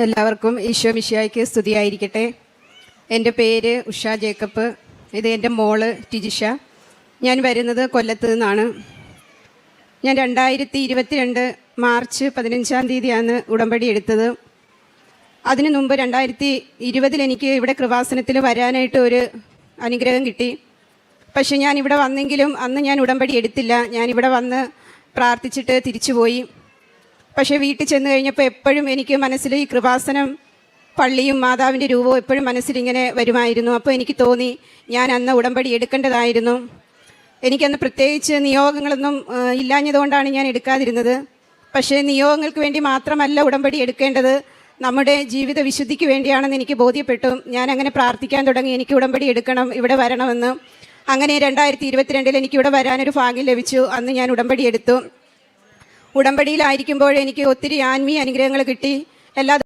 എല്ലാവർക്കും ഈശോ മിഷിയായിക്ക് സ്തുതിയായിരിക്കട്ടെ. എന്റെ പേര് ഉഷ ജേക്കബ്. ഇത് എന്റെ മോൾ ടിജിഷ. ഞാൻ വരുന്നത് കൊല്ലത്ത് നിന്നാണ്. ഞാൻ രണ്ടായിരത്തി ഇരുപത്തിരണ്ട് മാർച്ച് പതിനഞ്ചാം തീയതിയാണ് ഉടമ്പടി എടുത്തത്. അതിനു മുമ്പ് രണ്ടായിരത്തി ഇരുപതിൽ എനിക്ക് ഇവിടെ കൃപാസനത്തിൽ വരാനായിട്ട് ഒരു അനുഗ്രഹം കിട്ടി. പക്ഷെ ഞാൻ ഇവിടെ വന്നെങ്കിലും അന്ന് ഞാൻ ഉടമ്പടി എടുത്തില്ല. ഞാൻ ഇവിടെ വന്ന് പ്രാർത്ഥിച്ചിട്ട് തിരിച്ചുപോയി. പക്ഷേ വീട്ടിൽ ചെന്ന് കഴിഞ്ഞപ്പോൾ എപ്പോഴും എനിക്ക് മനസ്സിൽ ഈ കൃപാസനം പള്ളിയും മാതാവിന്റെ രൂപവും എപ്പോഴും മനസ്സിലിങ്ങനെ വരുമായിരുന്നു. അപ്പോൾ എനിക്ക് തോന്നി ഞാൻ അന്ന് ഉടമ്പടി എടുക്കേണ്ടതായിരുന്നു. എനിക്കന്ന് പ്രത്യേകിച്ച് നിയോഗങ്ങളൊന്നും ഇല്ലാഞ്ഞതുകൊണ്ടാണ് ഞാൻ എടുക്കാതിരുന്നത്. പക്ഷേ നിയോഗങ്ങൾക്ക് വേണ്ടി മാത്രമല്ല ഉടമ്പടി എടുക്കേണ്ടത് നമ്മുടെ ജീവിത വിശുദ്ധിക്ക് വേണ്ടിയാണെന്ന് എനിക്ക് ബോധ്യപ്പെട്ടു. ഞാൻ അങ്ങനെ പ്രാർത്ഥിക്കാൻ തുടങ്ങി എനിക്ക് ഉടമ്പടി എടുക്കണം ഇവിടെ വരണമെന്ന്. അങ്ങനെ രണ്ടായിരത്തി ഇരുപത്തിരണ്ടിൽ എനിക്കിവിടെ വരാനൊരു ഭാഗ്യം ലഭിച്ചു. അന്ന് ഞാൻ ഉടമ്പടി എടുത്തു. ഉടമ്പടിയിലായിരിക്കുമ്പോൾ എനിക്ക് ഒത്തിരി ആത്മീയ അനുഗ്രഹങ്ങൾ കിട്ടി. എല്ലാ